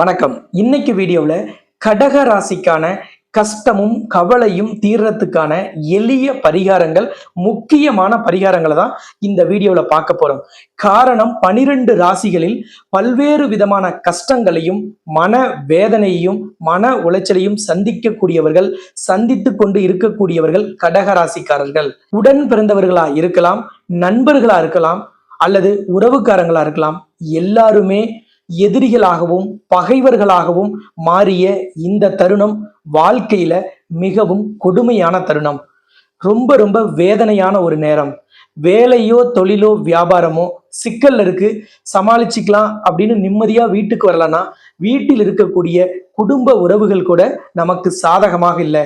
வணக்கம். இன்னைக்கு வீடியோவில் கடக ராசிக்கான கஷ்டமும் கவலையும் தீர்றதுக்கான எளிய பரிகாரங்கள் முக்கியமான பரிகாரங்களை தான் இந்த வீடியோவில் பார்க்க போறோம். காரணம் பனிரெண்டு ராசிகளில் பல்வேறு விதமான கஷ்டங்களையும் மன வேதனையையும் மன உளைச்சலையும் சந்திக்கக்கூடியவர்கள் சந்தித்து கொண்டு இருக்கக்கூடியவர்கள் கடக ராசிக்காரர்கள். உடன் பிறந்தவர்களா இருக்கலாம் நண்பர்களா இருக்கலாம் அல்லது உறவுக்காரங்களா இருக்கலாம் எல்லாருமே எதிரிகளாகவும் பகைவர்களாகவும் மாறிய இந்த தருணம் வாழ்க்கையில மிகவும் கொடுமையான தருணம். ரொம்ப ரொம்ப வேதனையான ஒரு நேரம். வேலையோ தொழிலோ வியாபாரமோ சிக்கல்ல இருக்கு சமாளிச்சுக்கலாம் அப்படின்னு நிம்மதியா வீட்டுக்கு வரலன்னா வீட்டில் இருக்கக்கூடிய குடும்ப உறவுகள் கூட நமக்கு சாதகமாக இல்லை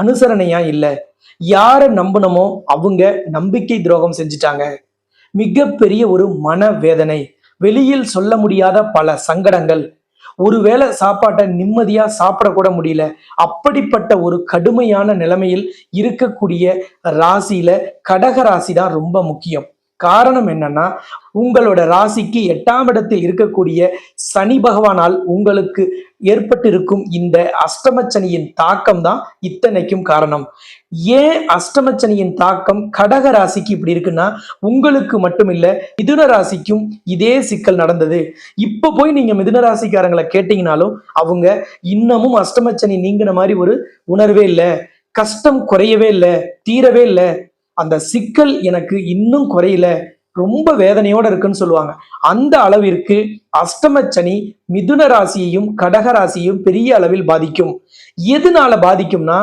அனுசரணையா இல்லை. யாரை நம்பணுமோ அவங்க நம்பிக்கை துரோகம் செஞ்சுட்டாங்க. மிகப்பெரிய ஒரு மன வேதனை வெளியில் சொல்ல முடியாத பல சங்கடங்கள். ஒருவேளை சாப்பாட்டை நிம்மதியா சாப்பிடக்கூட முடியல. அப்படிப்பட்ட ஒரு கடுமையான நிலைமையில் இருக்கக்கூடிய ராசியில கடக ராசி தான் ரொம்ப முக்கியம். காரணம் என்னன்னா உங்களோட ராசிக்கு எட்டாம் இடத்தில் இருக்கக்கூடிய சனி பகவானால் உங்களுக்கு ஏற்பட்டிருக்கும் இந்த அஷ்டமச்சனியின் தாக்கம் தான் இத்தனைக்கும் காரணம். ஏன் அஷ்டமச்சனியின் தாக்கம் கடக ராசிக்கு இப்படி இருக்குன்னா உங்களுக்கு மட்டும் இல்ல மிதுன ராசிக்கும் இதே சிக்கல் நடந்தது. இப்ப போய் நீங்க மிதுன ராசிக்காரங்களை கேட்டீங்கனாலும் அவங்க இன்னமும் அஷ்டமச்சனி நீங்கின மாதிரி ஒரு உணர்வே இல்லை. கஷ்டம் குறையவே இல்லை தீரவே இல்லை. அந்த சிக்கல் எனக்கு இன்னும் குறையல. ரொம்ப வேதனையோட இருக்குன்னு சொல்லுவாங்க. அந்த அளவிற்கு அஷ்டமச்சனி மிதுன ராசியையும் கடக ராசியையும் பெரிய அளவில் பாதிக்கும். எதனால பாதிக்கும்னா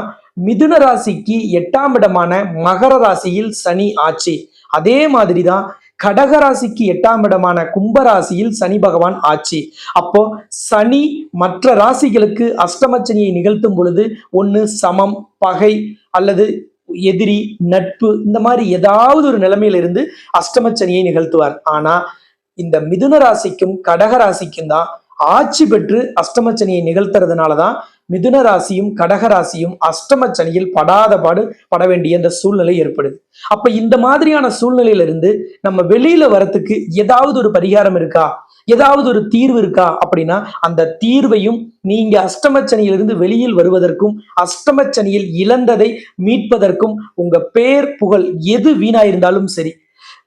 மிதுன ராசிக்கு எட்டாம் இடமான மகர ராசியில் சனி ஆட்சி அதே மாதிரி தான் கடக ராசிக்கு எட்டாம் இடமான கும்பராசியில் சனி பகவான் ஆட்சி அப்போ சனி மற்ற ராசிகளுக்கு அஷ்டமச்சனியை நிகழ்த்தும் பொழுது ஒன்று சமம் பகை அல்லது எதிரி நட்பு இந்த மாதிரி ஏதாவது ஒரு நிலைமையில இருந்து அஷ்டமச்சனியை நிகழ்த்துவார். ஆனா இந்த மிதுன ராசிக்கும் கடக ராசிக்கும் தான் ஆட்சி பெற்று அஷ்டமச்சனியை நிகழ்த்துறதுனால தான் மிதுன ராசியும் கடக ராசியும் அஷ்டமச்சனியில் படாத பாடு பட வேண்டிய இந்த சூழ்நிலை ஏற்படுது. அப்ப இந்த மாதிரியான சூழ்நிலையில இருந்து நம்ம வெளியில வரத்துக்கு ஏதாவது ஒரு பரிகாரம் இருக்கா? ஏதாவது ஒரு தீர்வு இருக்கா அப்படின்னா அந்த தீர்வையும் நீங்க அஷ்டமச்சனியிலிருந்து வெளியில் வருவதற்கும் அஷ்டமச்சனியில் இழந்ததை மீட்பதற்கும் உங்க பேர் புகழ் எது வீணாயிருந்தாலும் சரி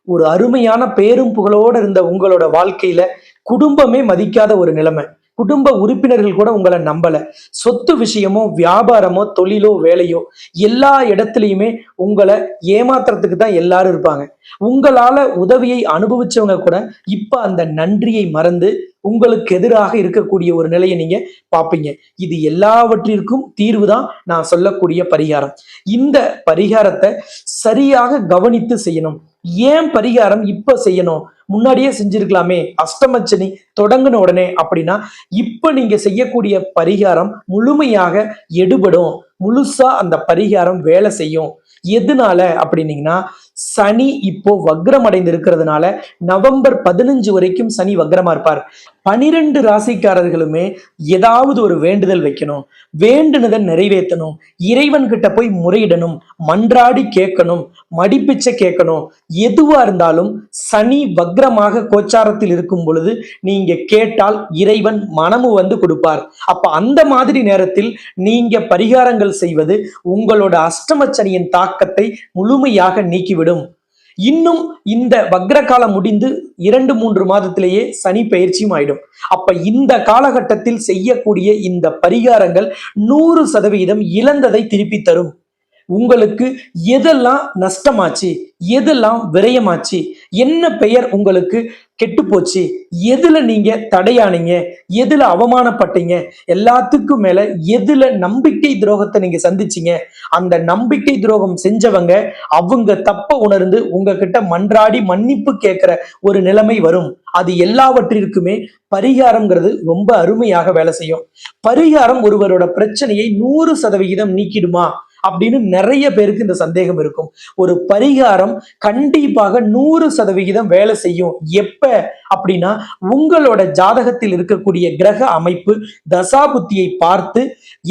ஒரு அருமையான பேரும் புகழோட இருந்த உங்களோட வாழ்க்கையில குடும்பமே மதிக்காத ஒரு நிலைமை. குடும்ப உறுப்பினர்கள் கூட உங்களை நம்பல. சொத்து விஷயமோ வியாபாரமோ தொழிலோ வேலையோ எல்லா இடத்துலையுமே உங்களை ஏமாத்துறதுக்கு தான் எல்லாரும் இருப்பாங்க. உங்களால உதவியை அனுபவிச்சவங்க கூட இப்ப அந்த நன்றியை மறந்து உங்களுக்கு எதிராக இருக்கக்கூடிய ஒரு நிலையை நீங்க பார்ப்பீங்க. இது எல்லாவற்றிற்கும் தீர்வு தான் நான் சொல்லக்கூடிய பரிகாரம். இந்த பரிகாரத்தை சரியாக கவனித்து செய்யணும். ஏன் பரிகாரம் இப்ப செய்யணும்? முன்னாடியே செஞ்சிருக்கலாமே. அஷ்டமச்சனி தொடங்கின உடனே அப்படின்னா இப்ப நீங்க செய்யக்கூடிய பரிகாரம் முழுமையாக எடுபடும். முழுசா அந்த பரிகாரம் வேலை செய்யும். எதனால அப்படின்னீங்கன்னா சனி இப்போ வக்ரம் அடைந்து இருக்கிறதுனால நவம்பர் பதினஞ்சு வரைக்கும் சனி வக்ரமா இருப்பார். பனிரெண்டு ராசிக்காரர்களுமே ஏதாவது ஒரு வேண்டுதல் வைக்கணும். வேண்டுனதை நிறைவேற்றணும். இறைவன் கிட்ட போய் முறையிடணும். மன்றாடி கேட்கணும். மடிப்பிச்சை கேட்கணும். எதுவா இருந்தாலும் சனி வக்ரமாக கோச்சாரத்தில் இருக்கும் பொழுது நீங்க கேட்டால் இறைவன் மனமு வந்து கொடுப்பார். அப்ப அந்த மாதிரி நேரத்தில் நீங்க பரிகாரங்கள் செய்வது உங்களோட அஷ்டமச்சனியின் தாக்கத்தை முழுமையாக நீக்கிவிடும். இன்னும் இந்த வக்ர காலம் முடிந்து இரண்டு மூன்று மாதத்திலேயே சனி பயிற்சியும் ஆயிடும். அப்ப இந்த காலகட்டத்தில் செய்யக்கூடிய இந்த பரிகாரங்கள் நூறு சதவீதம் இழந்ததை திருப்பி தரும். உங்களுக்கு எதெல்லாம் நஷ்டமாச்சு எதெல்லாம் விரயமாச்சு என்ன பெயர் உங்களுக்கு கெட்டு போச்சு எதுல நீங்க தடையானீங்க? எதுல அவமானப்பட்டீங்க? எல்லாத்துக்கும் மேல எதுல நம்பிக்கை துரோகத்தை நீங்க சந்திச்சீங்க? அந்த நம்பிக்கை துரோகம் செஞ்சவங்க அவங்க தப்ப உணர்ந்து உங்ககிட்ட மன்றாடி மன்னிப்பு கேட்கிற ஒரு நிலைமை வரும். அது எல்லாவற்றிற்குமே பரிகாரம்ங்கிறது ரொம்ப அருமையாக வேலை செய்யும். பரிகாரம் ஒருவரோட பிரச்சனையை நூறு சதவிகிதம் நீக்கிடுமா? அப்படின்னு நிறைய பேருக்கு இந்த சந்தேகம் இருக்கும். ஒரு பரிகாரம் கண்டிப்பாக நூறு சதவிகிதம் வேலை செய்யும். எப்ப? அப்படின்னா உங்களோட ஜாதகத்தில் இருக்கக்கூடிய கிரக அமைப்பு தசாபுத்தியை பார்த்து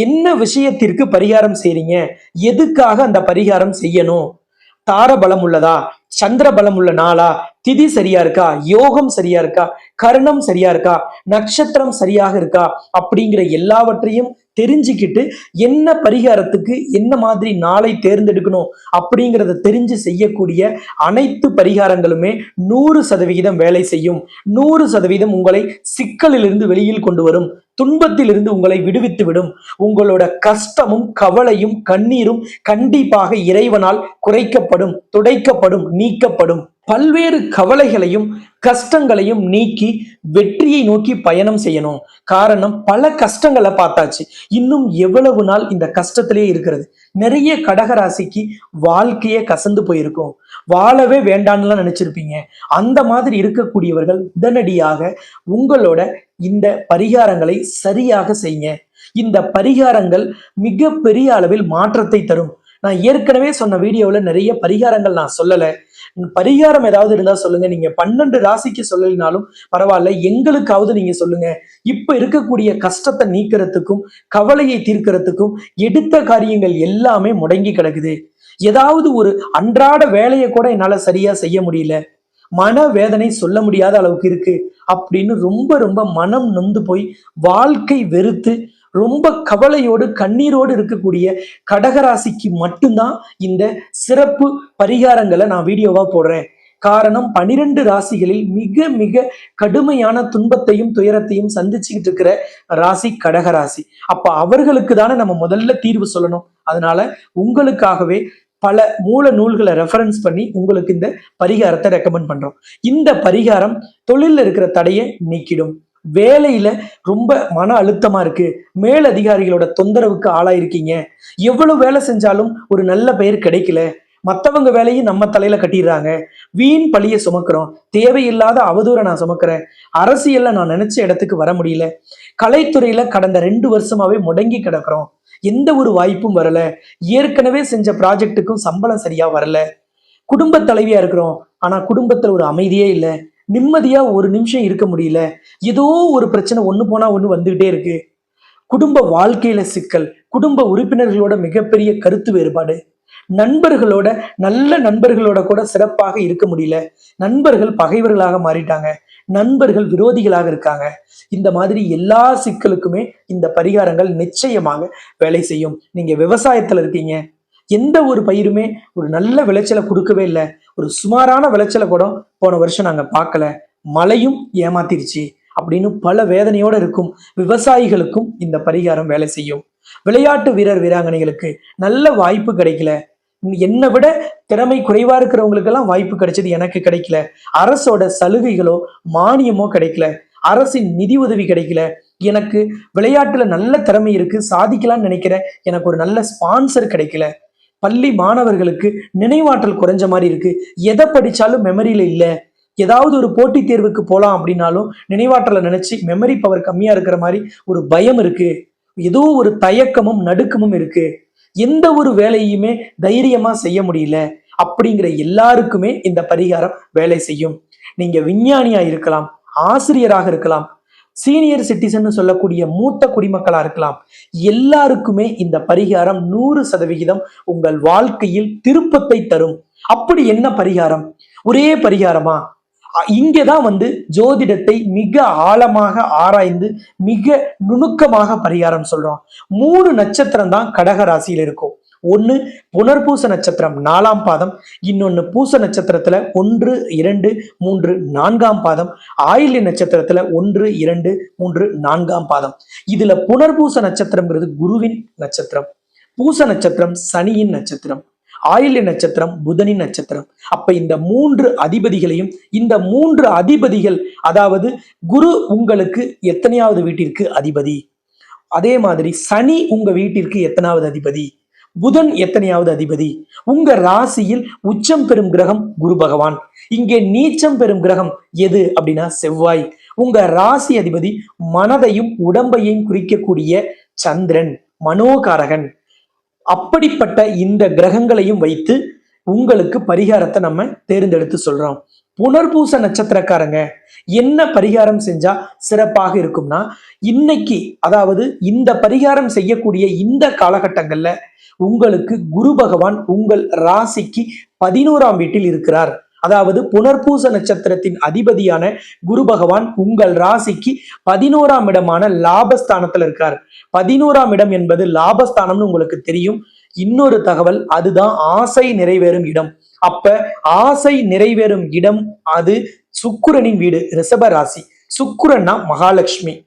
என்ன விஷயத்திற்கு பரிகாரம் செய்றீங்க? எதுக்காக அந்த பரிகாரம் செய்யணும்? தார பலம் உள்ளதா? சந்திர பலம் உள்ள நாளா? திதி சரியா இருக்கா? யோகம் சரியா இருக்கா? கர்ணம் சரியா இருக்கா? நட்சத்திரம் சரியாக இருக்கா? அப்படிங்கிற எல்லாவற்றையும் தெரிஞ்சுக்கிட்டு என்ன பரிகாரத்துக்கு என்ன மாதிரி நாளை தேர்ந்தெடுக்கணும் அப்படிங்கிறத தெரிஞ்சு செய்யக்கூடிய அனைத்து பரிகாரங்களுமே நூறு சதவிகிதம் வேலை செய்யும். நூறு சதவீதம் உங்களை சிக்கலிலிருந்து வெளியில் கொண்டு வரும். துன்பத்திலிருந்து உங்களை விடுவித்து விடும். உங்களோட கஷ்டமும் கவலையும் கண்ணீரும் கண்டிப்பாக இறைவனால் குறைக்கப்படும் துடைக்கப்படும் நீக்கப்படும். பல்வேறு கவலைகளையும் கஷ்டங்களையும் நீக்கி வெற்றியை நோக்கி பயணம் செய்யணும். காரணம் பல கஷ்டங்களை பார்த்தாச்சு. இன்னும் எவ்வளவு நாள் இந்த கஷ்டத்திலே இருக்கிறது? நிறைய கடகராசிக்கு வாழ்க்கையே கசந்து போயிருக்கும். வாழவே வேண்டான்னுலாம் நினைச்சிருப்பீங்க. அந்த மாதிரி இருக்கக்கூடியவர்கள் உடனடியாக உங்களோட இந்த பரிகாரங்களை சரியாக செய்யுங்க. இந்த பரிகாரங்கள் மிக பெரிய அளவில் மாற்றத்தை தரும். நான் ஏற்கனவே சொன்ன வீடியோவில் நிறைய பரிகாரங்கள் நான் சொல்லலை. பரிகாரம் ஏதாவது இருந்தா சொல்லுங்க. நீங்க பன்னெண்டு ராசிக்கு சொல்லலினாலும் பரவாயில்ல. எங்களுக்காவது நீங்க சொல்லுங்க. இப்ப இருக்கக்கூடிய கஷ்டத்தை நீக்கிறதுக்கும் கவலையை தீர்க்கிறதுக்கும் எடுத்த காரியங்கள் எல்லாமே முடங்கி கிடக்குது. ஏதாவது ஒரு அன்றாட வேலையை கூட என்னால சரியா செய்ய முடியல. மன வேதனை சொல்ல முடியாத அளவுக்கு இருக்கு. அப்படின்னு ரொம்ப ரொம்ப மனம் நொந்து போய் வாழ்க்கை வெறுத்து ரொம்ப கவலையோடு கண்ணீரோடு இருக்கக்கூடிய கடகராசிக்கு மட்டும்தான் இந்த சிறப்பு பரிகாரங்களை நான் வீடியோவா போடுறேன். காரணம் பனிரெண்டு ராசிகளில் மிக மிக கடுமையான துன்பத்தையும் துயரத்தையும் சந்திச்சுக்கிட்டு இருக்கிற ராசி கடகராசி. அப்ப அவர்களுக்கு தானே நம்ம முதல்ல தீர்வு சொல்லணும். அதனால உங்களுக்காகவே பல மூல நூல்களை ரெஃபரன்ஸ் பண்ணி உங்களுக்கு இந்த பரிகாரத்தை ரெக்கமெண்ட் பண்றோம். இந்த பரிகாரம் தொழிலில் இருக்கிற தடையை நீக்கிடும். வேலையில ரொம்ப மன அழுத்தமா இருக்கு. மேல் அதிகாரிகளோட தொந்தரவுக்கு ஆளாயிருக்கீங்க. எவ்வளவு வேலை செஞ்சாலும் ஒரு நல்ல பெயர் கிடைக்கல. மற்றவங்க வேலையும் நம்ம தலையில கட்டிடுறாங்க. வீண் பழிய சுமக்கிறோம். தேவையில்லாத அவதூறை நான் சுமக்கிறேன். அரசியல்ல நான் நினைச்ச இடத்துக்கு வர முடியல. கலைத்துறையில கடந்த ரெண்டு வருஷமாவே முடங்கி கிடக்குறோம். எந்த ஒரு வாய்ப்பும் வரல. ஏற்கனவே செஞ்ச ப்ராஜெக்ட்டுக்கும் சம்பளம் சரியா வரல. குடும்ப தலைவியா இருக்கிறோம். ஆனா குடும்பத்துல ஒரு அமைதியே இல்லை. நிம்மதியாக ஒரு நிமிஷம் இருக்க முடியல. ஏதோ ஒரு பிரச்சனை ஒன்று போனால் ஒன்று வந்துக்கிட்டே இருக்கு. குடும்ப வாழ்க்கையில சிக்கல் குடும்ப உறுப்பினர்களோட மிகப்பெரிய கருத்து வேறுபாடு. நண்பர்களோட நல்ல நண்பர்களோட கூட சிறப்பாக இருக்க முடியல. நண்பர்கள் பகைவர்களாக மாறிட்டாங்க. நண்பர்கள் விரோதிகளாக இருக்காங்க. இந்த மாதிரி எல்லா சிக்கலுக்குமே இந்த பரிகாரங்கள் நிச்சயமாக வேலை செய்யும். நீங்க விவசாயத்துல இருக்கீங்க. எந்த ஒரு பயிருமே ஒரு நல்ல விளைச்சலை கொடுக்கவே இல்லை. ஒரு சுமாரான விளைச்சலை கூட போன வருஷம் நாங்கள் பார்க்கல. மழையும் ஏமாத்திருச்சு. அப்படின்னு பல வேதனையோடு இருக்கும் விவசாயிகளுக்கும் இந்த பரிகாரம் வேலை செய்யும். விளையாட்டு வீரர் வீராங்கனைகளுக்கு நல்ல வாய்ப்பு கிடைக்கல. என்னை விட திறமை குறைவா இருக்கிறவங்களுக்கெல்லாம் வாய்ப்பு கிடைச்சது எனக்கு கிடைக்கல. அரசோட சலுகைகளோ மானியமோ கிடைக்கல. அரசின் நிதி உதவி கிடைக்கல. எனக்கு விளையாட்டுல நல்ல திறமை இருக்கு சாதிக்கலாம்னு நினைக்கிறேன் எனக்கு ஒரு நல்ல ஸ்பான்சர் கிடைக்கல. பள்ளி மாணவர்களுக்கு நினைவாற்றல் குறைஞ்ச மாதிரி இருக்கு. எதை படிச்சாலும் மெமரியில இல்ல. ஏதாவது ஒரு போட்டித் தேர்வுக்கு போகலாம் அப்படின்னாலும் நினைவாற்றலை நினைச்சு மெமரி பவர் கம்மியா இருக்கிற மாதிரி ஒரு பயம் இருக்கு. ஏதோ ஒரு தயக்கமும் நடுக்கமும் இருக்கு. எந்த ஒரு வேலையுமே தைரியமா செய்ய முடியல. அப்படிங்கிற எல்லாருக்குமே இந்த பரிகாரம் வேலை செய்யும். நீங்க விஞ்ஞானியா இருக்கலாம் ஆசிரியராக இருக்கலாம் சீனியர் சிட்டிசன் சொல்லக்கூடிய மூத்த குடிமக்களா இருக்கலாம். எல்லாருக்குமே இந்த பரிகாரம் நூறு சதவிகிதம் உங்கள் வாழ்க்கையில் திருப்பத்தை தரும். அப்படி என்ன பரிகாரம்? ஒரே பரிகாரமா? இங்கேதான் இங்கதான் வந்து ஜோதிடத்தை மிக ஆழமாக ஆராய்ந்து மிக நுணுக்கமாக பரிகாரம் சொல்றோம். மூணு நட்சத்திரம் தான் கடக ராசியில இருக்கும். ஒன்று புனர்பூச நட்சத்திரம் நாலாம் பாதம் இன்னொன்று பூச நட்சத்திரத்தில் ஒன்று இரண்டு மூன்று நான்காம் பாதம் ஆயில்ய நட்சத்திரத்தில் ஒன்று இரண்டு மூன்று நான்காம் பாதம். இதில் புனர்பூச நட்சத்திரம்ங்கிறது குருவின் நட்சத்திரம் பூச நட்சத்திரம் சனியின் நட்சத்திரம் ஆயில்ய நட்சத்திரம் புதனின் நட்சத்திரம். அப்ப இந்த மூன்று அதிபதிகளையும் இந்த மூன்று அதிபதிகள் அதாவது குரு உங்களுக்கு எத்தனையாவது வீட்டிற்கு அதிபதி? அதே மாதிரி சனி உங்க வீட்டிற்கு எத்தனாவது அதிபதி? புதன் எத்தனையாவது அதிபதி? உங்க ராசியில் உச்சம் பெறும் கிரகம் குரு பகவான். இங்கே நீச்சம் பெறும் கிரகம் எது அப்படின்னா செவ்வாய். உங்க ராசி அதிபதி மனதையும் உடம்பையும் குறிக்கக்கூடிய சந்திரன் மனோகாரகன். அப்படிப்பட்ட இந்த கிரகங்களையும் வைத்து உங்களுக்கு பரிகாரத்தை நம்ம தேர்ந்தெடுத்து சொல்றோம். புனர்பூச நட்சத்திரக்காரங்க என்ன பரிகாரம் செஞ்சா சிறப்பாக இருக்கும்னா இன்னைக்கு அதாவது இந்த பரிகாரம் செய்யக்கூடிய இந்த காலகட்டங்கள்ல உங்களுக்கு குரு பகவான் உங்கள் ராசிக்கு பதினோராம் வீட்டில் இருக்கிறார். அதாவது புனர்பூச நட்சத்திரத்தின் அதிபதியான குரு பகவான் உங்கள் ராசிக்கு பதினோராம் இடமான லாபஸ்தானத்துல இருக்கார். பதினோராம் இடம் என்பது லாபஸ்தானம்னு உங்களுக்கு தெரியும். இன்னொரு தகவல் அதுதான் ஆசை நிறைவேறும் இடம். அப்ப ஆசை நிறைவேறும் இடம் அது சுக்குரனின் வீடு ரிஷப ராசி. சுக்குரன்னா மகாலட்சுமி.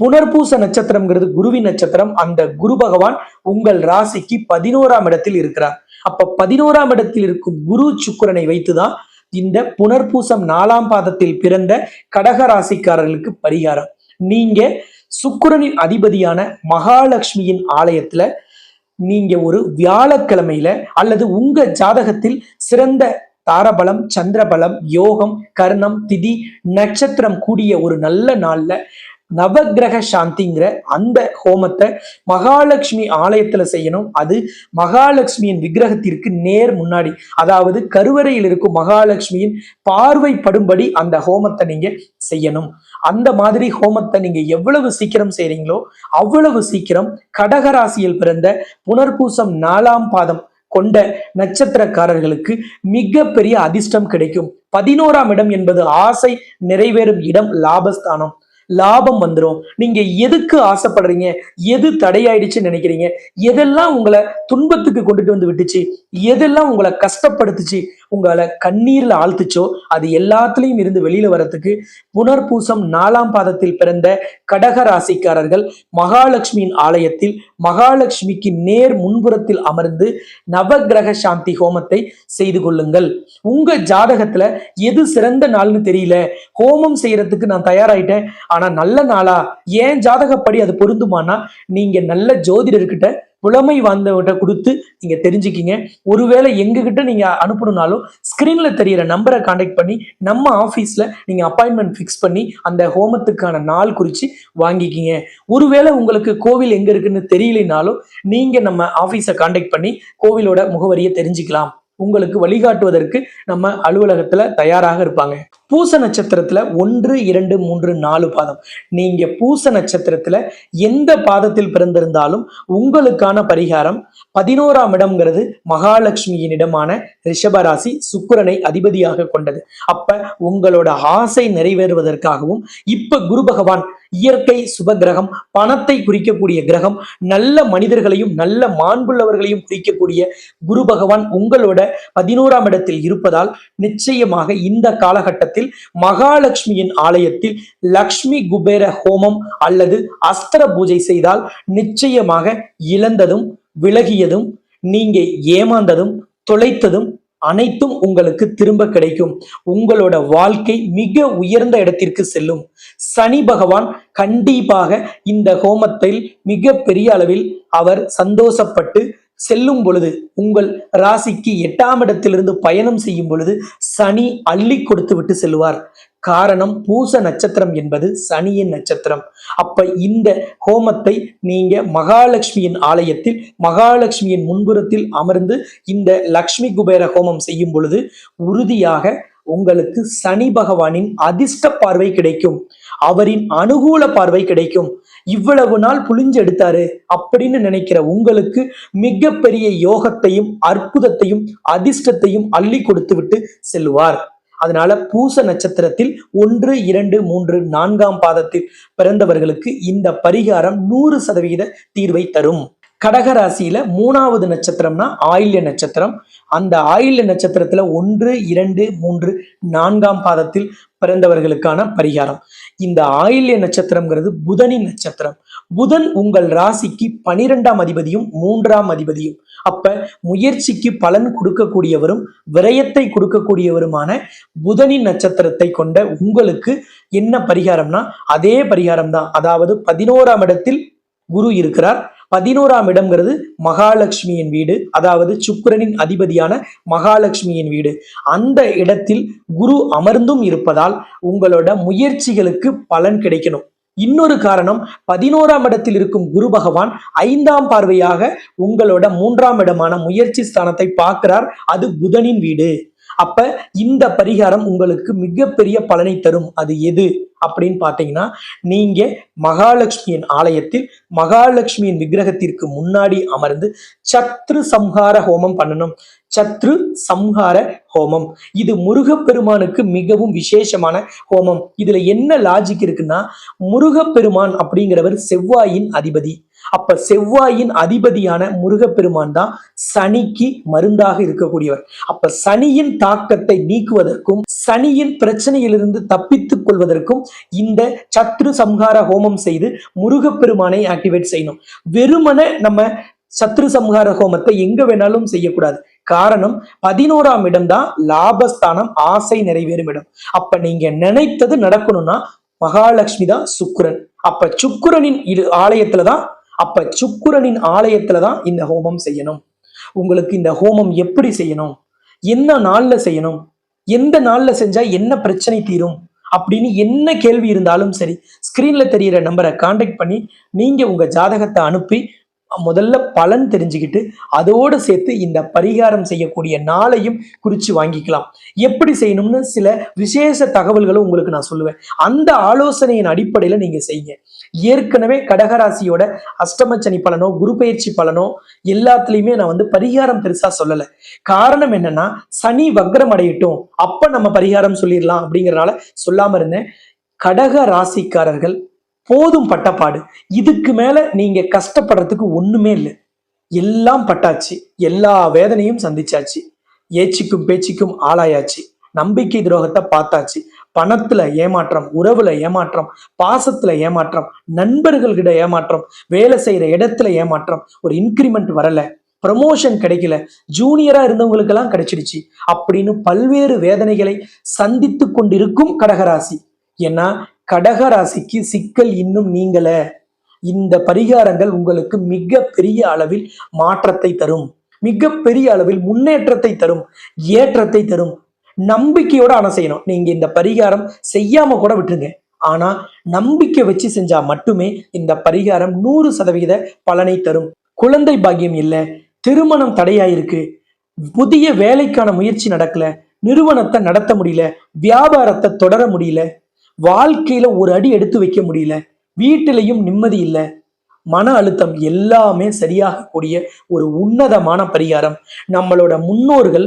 புனர்பூச நட்சத்திரம்ங்கிறது குருவின் நட்சத்திரம். அந்த குரு பகவான் உங்கள் ராசிக்கு பதினோராம் இடத்தில் இருக்கிறார். அப்ப பதினோராம் இடத்தில் இருக்கும் குரு சுக்கரனை வைத்துதான் இந்த புனர்பூசம் நாலாம் பாதத்தில் பிறந்த கடக ராசிக்காரர்களுக்கு பரிகாரம். நீங்க சுக்கிரனின் அதிபதியான மகாலட்சுமியின் ஆலயத்துல நீங்க ஒரு வியாழக்கிழமையில அல்லது உங்க ஜாதகத்தில் சிறந்த தாரபலம் சந்திரபலம் யோகம் கர்ணம் திதி நட்சத்திரம் கூடிய ஒரு நல்ல நாள்ல நவக்கிரக சாந்திங்கிற அந்த ஹோமத்தை மகாலட்சுமி ஆலயத்துல செய்யணும். அது மகாலட்சுமியின் விக்கிரகத்திற்கு நேர் முன்னாடி. அதாவது கருவறையில் இருக்கும் மகாலட்சுமியின் பார்வைப்படும்படி அந்த ஹோமத்தை நீங்க செய்யணும். அந்த மாதிரி ஹோமத்தை நீங்க எவ்வளவு சீக்கிரம் செய்றீங்களோ அவ்வளவு சீக்கிரம் கடகராசியில் பிறந்த புனர்பூசம் நாலாம் பாதம் கொண்ட நட்சத்திரக்காரர்களுக்கு மிகப்பெரிய அதிர்ஷ்டம் கிடைக்கும். பதினோராம் இடம் என்பது ஆசை நிறைவேறும் இடம் லாபஸ்தானம். லாபம் வந்துடும் நீங்க எதுக்கு ஆசைப்படுறீங்க? எது தடையாயிடுச்சுன்னு நினைக்கிறீங்க? எதெல்லாம் உங்களை துன்பத்துக்கு கொண்டுட்டு வந்து விட்டுச்சு? எதெல்லாம் உங்களை கஷ்டப்படுத்துச்சு? உங்களை கண்ணீர்ல ஆழ்த்துச்சோ அது எல்லாத்துலயும் இருந்து வெளியில வரத்துக்கு புனர்பூசம் நாலாம் பாதத்தில் பிறந்த கடக ராசிக்காரர்கள் மகாலட்சுமியின் ஆலயத்தில் மகாலட்சுமிக்கு நேர் முன்புறத்தில் அமர்ந்து நவக்கிரக சாந்தி ஹோமத்தை செய்து கொள்ளுங்கள். உங்க ஜாதகத்துல எது சிறந்த நாள்னு தெரியல. ஹோமம் செய்யறதுக்கு நான் தயாராயிட்டேன். ஆனா நல்ல நாளா? ஏன் ஜாதகப்படி அது பொருந்துமானா? நீங்க நல்ல ஜோதிடர்கிட்ட புலமை வாய்ந்தவர்கிட்ட கொடுத்து நீங்க தெரிஞ்சுக்கிங்க. ஒருவேளை எங்ககிட்ட நீங்க அனுப்பணும்னாலும் ஸ்கிரீன்ல தெரியிற நம்பரை காண்டாக்ட் பண்ணி நம்ம ஆஃபீஸ்ல நீங்க அப்பாயின்மெண்ட் ஃபிக்ஸ் பண்ணி அந்த ஹோமத்துக்கான நாள் குறித்து வாங்கிக்கிங்க. ஒருவேளை உங்களுக்கு கோவில் எங்க இருக்குன்னு தெரியலைனாலும் நீங்க நம்ம ஆஃபீஸை காண்டாக்ட் பண்ணி கோவிலோட முகவரியை தெரிஞ்சுக்கலாம். உங்களுக்கு வழிகாட்டுவதற்கு நம்ம அலுவலகத்துல தயாராக இருப்பாங்க. பூச நட்சத்திரத்துல ஒன்று இரண்டு மூன்று நாலு பாதம். நீங்க பூச நட்சத்திரத்துல எந்த பாதத்தில் பிறந்திருந்தாலும் உங்களுக்கான பரிகாரம் பதினோராம் இடம்ங்கிறது மகாலட்சுமியின் இடமான ரிஷபராசி சுக்கிரனை அதிபதியாக கொண்டது. அப்ப உங்களோட ஆசை நிறைவேறுவதற்காகவும் இப்ப குரு பகவான் இயற்கை சுப கிரகம் பணத்தை குறிக்கக்கூடிய கிரகம் நல்ல மனிதர்களையும் நல்ல மாண்புள்ளவர்களையும் குறிக்கக்கூடிய குரு பகவான் உங்களோட பதினோராம் இடத்தில் இருப்பதால் நிச்சயமாக இந்த காலகட்டத்தில் நேரத்தில் மகாலட்சுமியின் ஆலயத்தில் லக்ஷ்மி குபேர ஹோமம் அல்லது அஸ்திர பூஜை செய்தால் நிச்சயமாக இழந்ததும் விலகியதும் நீங்க ஏமாந்ததும் தொலைத்ததும் அனைத்தும் உங்களுக்கு திரும்ப கிடைக்கும். உங்களோட வாழ்க்கை மிக உயர்ந்த இடத்திற்கு செல்லும். சனி பகவான் கண்டிப்பாக இந்த ஹோமத்தில் மிக பெரிய அளவில் அவர் சந்தோஷப்பட்டு செல்லும் பொழுது உங்கள் ராசிக்கு எட்டாம் இடத்திலிருந்து பயணம் செய்யும் பொழுது சனி அள்ளி கொடுத்து விட்டு செல்வார். காரணம் பூச நட்சத்திரம் என்பது சனியின் நட்சத்திரம். அப்ப இந்த ஹோமத்தை நீங்க மகாலட்சுமியின் ஆலயத்தில் மகாலட்சுமியின் முன்புறத்தில் அமர்ந்து இந்த லக்ஷ்மி குபேர ஹோமம் செய்யும் பொழுது உறுதியாக உங்களுக்கு சனி பகவானின் அதிர்ஷ்ட பார்வை கிடைக்கும். அவரின் அனுகூல பார்வை கிடைக்கும். இவ்வளவு நாள் புளிஞ்சு எடுத்தாரு அப்படின்னு நினைக்கிற உங்களுக்கு மிகப்பெரிய யோகத்தையும் அற்புதத்தையும் அதிர்ஷ்டத்தையும் அள்ளி கொடுத்து விட்டு செல்வார். அதனால பூச நட்சத்திரத்தில் ஒன்று இரண்டு மூன்று நான்காம் பாதத்தில் பிறந்தவர்களுக்கு இந்த பரிகாரம் நூறு சதவீத தீர்வை தரும். கடக ராசியில மூணாவது நட்சத்திரம்னா ஆயில்ய நட்சத்திரம். அந்த ஆயில்ய நட்சத்திரத்துல ஒன்று இரண்டு மூன்று நான்காம் பாதத்தில் பிறந்தவர்களுக்கான பரிகாரம். இந்த ஆயில்ய நட்சத்திரம்ங்கிறது புதனின் நட்சத்திரம். புதன் உங்கள் ராசிக்கு பனிரெண்டாம் அதிபதியும் மூன்றாம் அதிபதியும். அப்ப முயற்சிக்கு பலன் கொடுக்கக்கூடியவரும் விரயத்தை கொடுக்கக்கூடியவருமான புதனின் நட்சத்திரத்தை கொண்ட உங்களுக்கு என்ன பரிகாரம்னா அதே பரிகாரம் தான் அதாவது பதினோராம் இடத்தில் குரு இருக்கிறார். பதினோராம் இடம்ங்கிறது மகாலட்சுமியின் வீடு அதாவது சுக்கிரனின் அதிபதியான மகாலட்சுமியின் வீடு. அந்த இடத்தில் குரு அமர்ந்தும் இருப்பதால் உங்களோட முயற்சிகளுக்கு பலன் கிடைக்கணும். இன்னொரு காரணம் பதினோராம் இடத்தில் இருக்கும் குரு பகவான் ஐந்தாம் பார்வையாக உங்களோட மூன்றாம் இடமான முயற்சி ஸ்தானத்தை பார்க்கிறார். அது புதனின் வீடு. அப்ப இந்த பரிகாரம் உங்களுக்கு மிகப்பெரிய பலனை தரும். அது எது அப்படின்னு பார்த்தீங்கன்னா நீங்க மகாலட்சுமியின் ஆலயத்தில் மகாலட்சுமியின் விக்கிரகத்திற்கு முன்னாடி அமர்ந்து சத்ரு சம்ஹார ஹோமம் பண்ணணும். சத்ரு சம்ஹார ஹோமம். இது முருகப்பெருமானுக்கு மிகவும் விசேஷமான ஹோமம். இதுல என்ன லாஜிக் இருக்குன்னா முருகப்பெருமான் அப்படிங்கிறவர் செவ்வாயின் அதிபதி. அப்ப செவ்வாயின் அதிபதியான முருகப்பெருமான் தான் சனிக்கு மருந்தாக இருக்கக்கூடியவர். அப்ப சனியின் தாக்கத்தை நீக்குவதற்கும் சனியின் பிரச்சனையிலிருந்து தப்பித்துக் கொள்வதற்கும் இந்த சத்ரு சம்ஹார ஹோமம் செய்து முருகப்பெருமானை ஆக்டிவேட் செய்யணும். வெறுமன நம்ம சத்ரு சம்ஹார ஹோமத்தை எங்க வேணாலும் செய்யக்கூடாது. காரணம் பதினோராம் இடம் தான் லாபஸ்தானம் ஆசை நிறைவேறும் இடம். அப்ப நீங்க நினைத்தது நடக்கணும்னா மகாலட்சுமி தான் சுக்கரன். அப்ப சுக்கிரனின் இரு ஆலயத்துல தான் அப்ப சுக்குரனின் ஆலயத்துல தான் இந்த ஹோமம் செய்யணும். உங்களுக்கு இந்த ஹோமம் எப்படி செய்யணும்? என்ன நாள்ல செய்யணும்? எந்த நாள்ல செஞ்சா என்ன பிரச்சனை தீரும்? அப்படின்னு என்ன கேள்வி இருந்தாலும் சரி ஸ்கிரீன்ல தெரியிற நம்பரை கான்டாக்ட் பண்ணி நீங்க உங்க ஜாதகத்தை அனுப்பி முதல்ல பலன் தெரிஞ்சுக்கிட்டு அதோடு சேர்த்து இந்த பரிகாரம் செய்யக்கூடிய நாளையும் குறித்து வாங்கிக்கலாம். எப்படி செய்யணும்னு சில விசேஷ தகவல்களும் உங்களுக்கு நான் சொல்லுவேன். அந்த ஆலோசனையின் அடிப்படையில் நீங்கள் செய்யுங்க. ஏற்கனவே கடகராசியோட அஷ்டமச்சனி பலனோ குரு பயிற்சி பலனோ எல்லாத்துலேயுமே நான் வந்து பரிகாரம் பெருசாக சொல்லலை. காரணம் என்னன்னா சனி வக்ரம் அடையட்டும். அப்போ நம்ம பரிகாரம் சொல்லிடலாம் அப்படிங்கிறனால சொல்லாமல் இருந்தேன். கடக ராசிக்காரர்கள் போதும் பட்டப்பாடு. இதுக்கு மேல நீங்க கஷ்டப்படுறதுக்கு ஒண்ணுமே இல்லை. எல்லாம் பட்டாச்சு. எல்லா வேதனையும் சந்திச்சாச்சு. ஏச்சிக்கும் பேச்சுக்கும் ஆளாயாச்சு. நம்பிக்கை துரோகத்தை பார்த்தாச்சு. பணத்துல ஏமாற்றம் உறவுல ஏமாற்றம் பாசத்துல ஏமாற்றம் நண்பர்கள்கிட்ட ஏமாற்றம் வேலை செய்யற இடத்துல ஏமாற்றம் ஒரு இன்கிரிமெண்ட் வரல. ப்ரமோஷன் கிடைக்கல. ஜூனியரா இருந்தவங்களுக்கெல்லாம் கிடைச்சிடுச்சு. அப்படின்னு பல்வேறு வேதனைகளை சந்தித்து கொண்டிருக்கும் கடகராசி. ஏன்னா கடகராசிக்கு சிக்கல் இன்னும் நீங்கள இந்த பரிகாரங்கள் உங்களுக்கு மிக பெரிய அளவில் மாற்றத்தை தரும். மிக பெரிய அளவில் முன்னேற்றத்தை தரும். ஏற்றத்தை தரும். நம்பிக்கையோட ஆனா செய்யணும். நீங்க இந்த பரிகாரம் செய்யாம கூட விட்டுருங்க. ஆனா நம்பிக்கை வச்சு செஞ்சா மட்டுமே இந்த பரிகாரம் நூறு சதவிகித பலனை தரும். குழந்தை பாக்கியம் இல்லை. திருமணம் தடையாயிருக்கு. புதிய வேலைக்கான முயற்சி நடக்கல. நிறுவனத்தை நடத்த முடியல. வியாபாரத்தை தொடர முடியல. வாழ்க்கையில ஒரு அடி எடுத்து வைக்க முடியல. வீட்டிலையும் நிம்மதி இல்லை. மன அழுத்தம் எல்லாமே சரியாகக்கூடிய ஒரு உன்னதமான பரிகாரம். நம்மளோட முன்னோர்கள்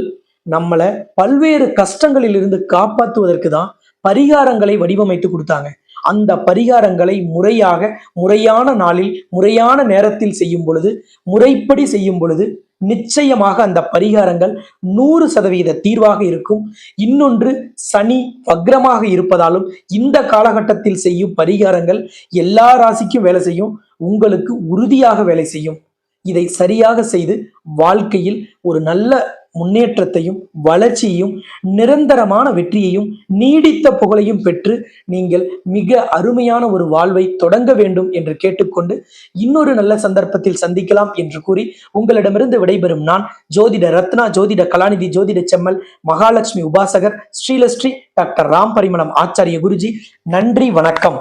நம்மளை பல்வேறு கஷ்டங்களில் இருந்து காப்பாற்றுவதற்கு தான் பரிகாரங்களை வடிவமைத்து கொடுத்தாங்க. அந்த பரிகாரங்களை முறையாக முறையான நாளில் முறையான நேரத்தில் செய்யும் பொழுது முறைப்படி செய்யும் பொழுது நிச்சயமாக அந்த பரிகாரங்கள் நூறு சதவீத தீர்வாக இருக்கும். இன்னொன்று சனி வக்ரமாக இருப்பதாலும் இந்த காலகட்டத்தில் செய்யும் பரிகாரங்கள் எல்லா ராசிக்கும் வேலை செய்யும் உங்களுக்கு உறுதியாக வேலை செய்யும். இதை சரியாக செய்து வாழ்க்கையில் ஒரு நல்ல முன்னேற்றத்தையும் வளர்ச்சியையும் நிரந்தரமான வெற்றியையும் நீடித்த புகழையும் பெற்று நீங்கள் மிக அருமையான ஒரு வாழ்வை தொடங்க வேண்டும் என்று கேட்டுக்கொண்டு இன்னொரு நல்ல சந்தர்ப்பத்தில் சந்திக்கலாம் என்று கூறி உங்களிடமிருந்து விடைபெறும் நான் ஜோதிட ரத்னா ஜோதிட கலாநிதி ஜோதிட செம்மல் மகாலட்சுமி உபாசகர் ஸ்ரீலஸ்ரீ டாக்டர் ராம் பரிமளம் ஆச்சாரிய குருஜி. நன்றி வணக்கம்.